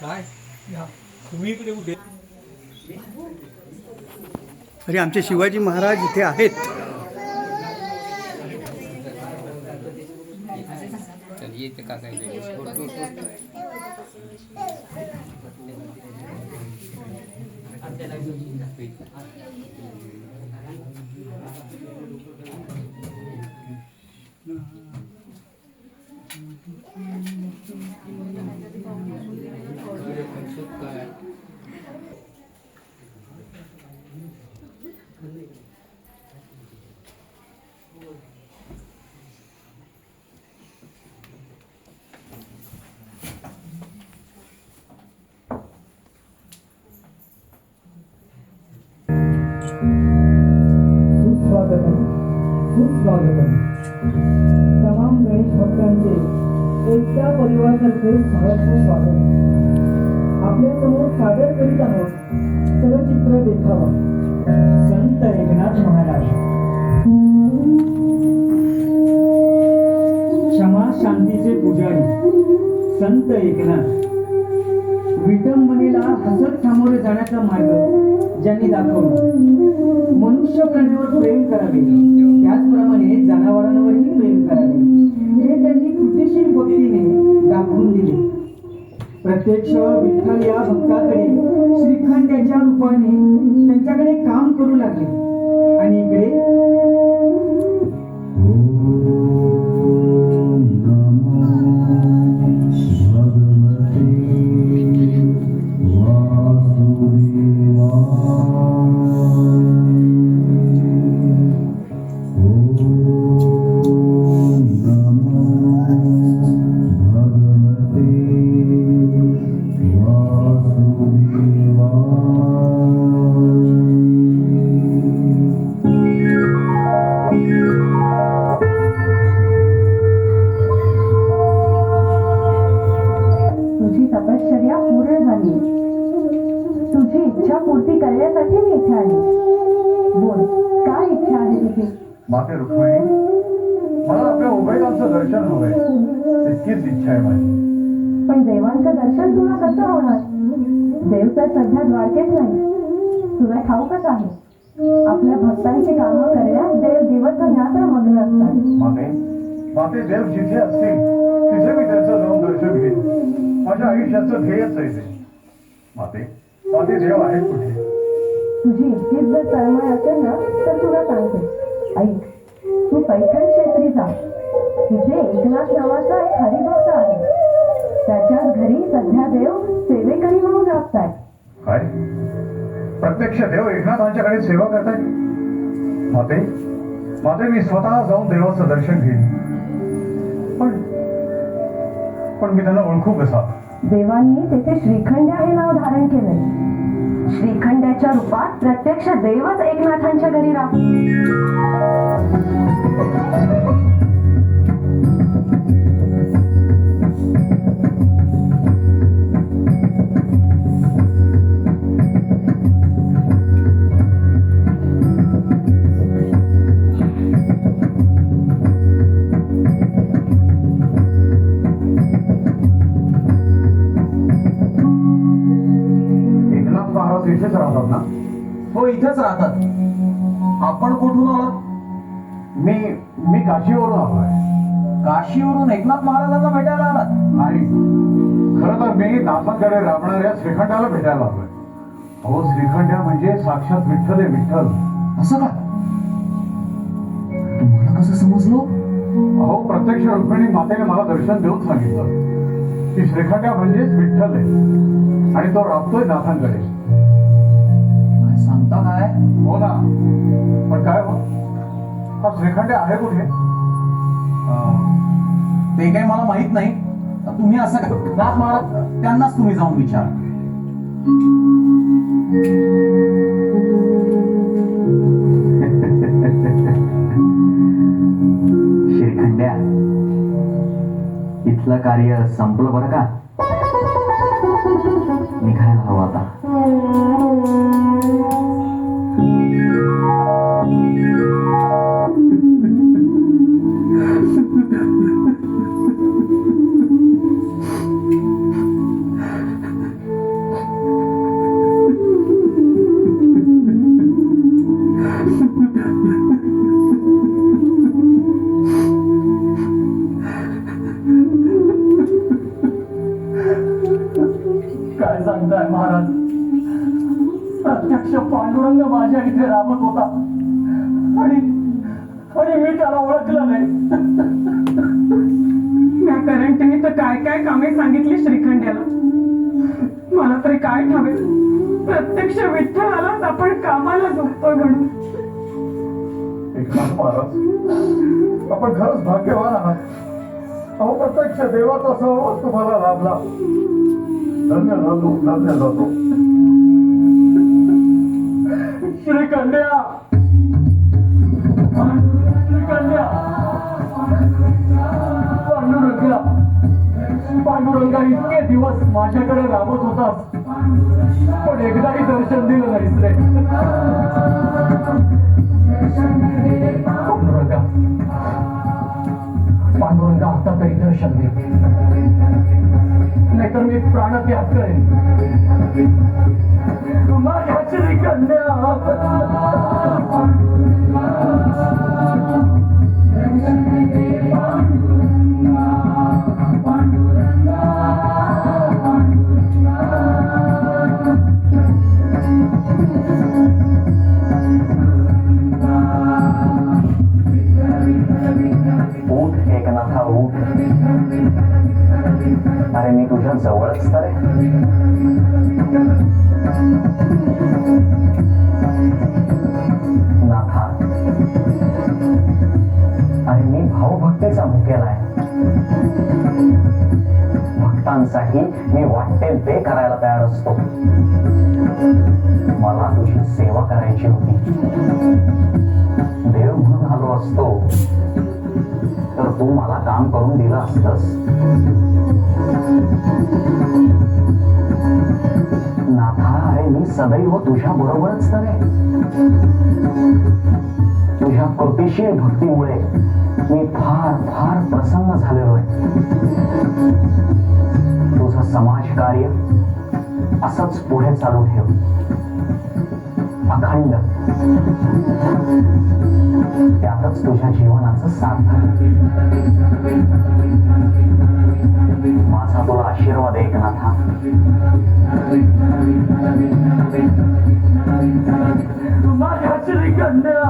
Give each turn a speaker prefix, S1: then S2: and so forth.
S1: काय? तुम्ही इकडे
S2: अरे आमचे शिवाजी महाराज इथे आहेत.
S3: म्हणजे गणेश एकट्या परिवारातर्फे सहर्ष स्वागत. आपल्यासमोर सादर करीत आहोत चलचित्र देखावा. संत एकनाथ महाराज. क्षमा शांतीचे पुजारी. संत एकनाथ. विटंबनेला हसत सामोरे जाण्याचा मार्ग ज्यांनी दाखवला. मनुष्य प्राण्यावर प्रेम करावे. त्याचप्रमाणे जनावरांवरही प्रेम करावे. भक्तीने दाखवून दिले. प्रत्यक्ष विठ्ठल या भक्ताकडे श्रीखंड याच्या रूपाने त्यांच्याकडे काम करू लागले. आणि इकडे
S4: इच्छा पूर्ती करण्यासाठी मी इथे आली. बोल काय इच्छा आहे तुझी
S5: माते रुक्मिणी मला आपल्या उभयदांचं दर्शन हवंय. इतकीच इच्छा आहे माझी.
S4: पण देवांचं दर्शन तुला कसं होणार? देव तर सध्या द्वारकेत नाही. तुला ठाऊकच आहे. आपल्या भक्तांची कामं करण्यात देव दिवस रात्र मग्न असतात.
S5: माते माते देव जिथे असतील तिथे मी त्यांचं जाऊन दर्शन घेईन. माझ्या आयुष्याचं ध्येयच आहे ते. माते माते देव आहेत कुठे?
S4: तुझी इतकीच जर तळमळ असेल ना तर तुला सांगते. ऐक तू पैठण क्षेत्री जा. तिथे एकनाथ नावाचा एक हरिभक्त आहे. त्याच्याच घरी सध्या देव सेवेकरी म्हणून राबताय.
S5: काय? प्रत्यक्ष देव एकनाथांच्याकडे सेवा करताय? माते माते मी स्वतः जाऊन देवाचं दर्शन घेईन. पण पण मी त्यांना ओळखू कसा?
S4: देवांनी तेथे श्रीखंड हे नाव धारण केलंय. श्रीखंडाच्या रूपात प्रत्यक्ष देवच एकनाथांच्या घरी राहतो.
S3: कुठून? आलात
S5: मी मी काशीवरून आलोय.
S3: काशीवरून एकनाथ महाराजांना भेटायला आलात?
S5: नाही. खरं तर मी नाथांकडे राबणाऱ्या श्रीखंडाला भेटायला आलोय. अहो श्रीखंड्या म्हणजे साक्षात विठ्ठल आहे विठ्ठल.
S3: असं का? तुम्हाला कसं समजलो?
S5: अहो प्रत्यक्ष रुक्मिणी मातेने मला दर्शन देऊन सांगितलं. की श्रीखंड्या म्हणजेच विठ्ठल आहे. आणि तो राबतोय नाथांकडे.
S3: काय सांगता काय
S5: हो ना. पण काय हो? हा श्रीखंड्या आहे कुठे?
S3: ते काही मला माहीत नाही. तुम्ही असं नाथ महाराज. त्यांनाच तुम्ही जाऊन विचार.
S6: श्रीखंड्या इथलं कार्य संपलं बरं का?
S1: पांडुरंग माझ्या इथे राबत होता. आणि आणि मी त्याला ओळखलं नाही.
S4: त्या करंटने तर काय काय कामे सांगितली श्रीखंड्याला मला तरी काय ठावे? प्रत्यक्ष विठ्ठलालाच आपण कामाला झोपतोय म्हणून.
S5: महाराज आपण खरंच भाग्यवान आहात. अहो प्रत्यक्ष देवाचा सहवास तुम्हाला लाभला. धन्य झालो धन्य झालो
S1: श्रीखंड्या श्रीखंड्या पांडुरंगा पांडुरंगा इतके दिवस माझ्याकडे राबत होतास. पण एकदाही दर्शन दिलं नाहीस रे. पांडुरंगा पांडुरंगा आता तरी दर्शन दे. मी प्राणत्याग करेन. माझ्या श्रीकन्या
S6: ऊठ अरे मी तुझ्या जवळच तर नाथा. अरे मी भावभक्तीचा भुकेला आहे. भक्तांसाठी मी वाटते ते करायला तयार असतो. मला तुझी सेवा करायची होती. देव म्हणून आलो असतो. तर तू मला काम करून दिलं असतस. नाथा अरे मी सदैव तुझ्या बरोबरच तर तुझ्या कृतीशील भक्तीमुळे मी फार फार प्रसन्न झालेलो आहे. तुझं समाजकार्य असंच पुढे चालू ठेव. अखंड. त्यातच तुझ्या जीवनाचं सार्थक माझा तुला आशीर्वाद आहे एकनाथा
S1: माझ्या श्रीकन्या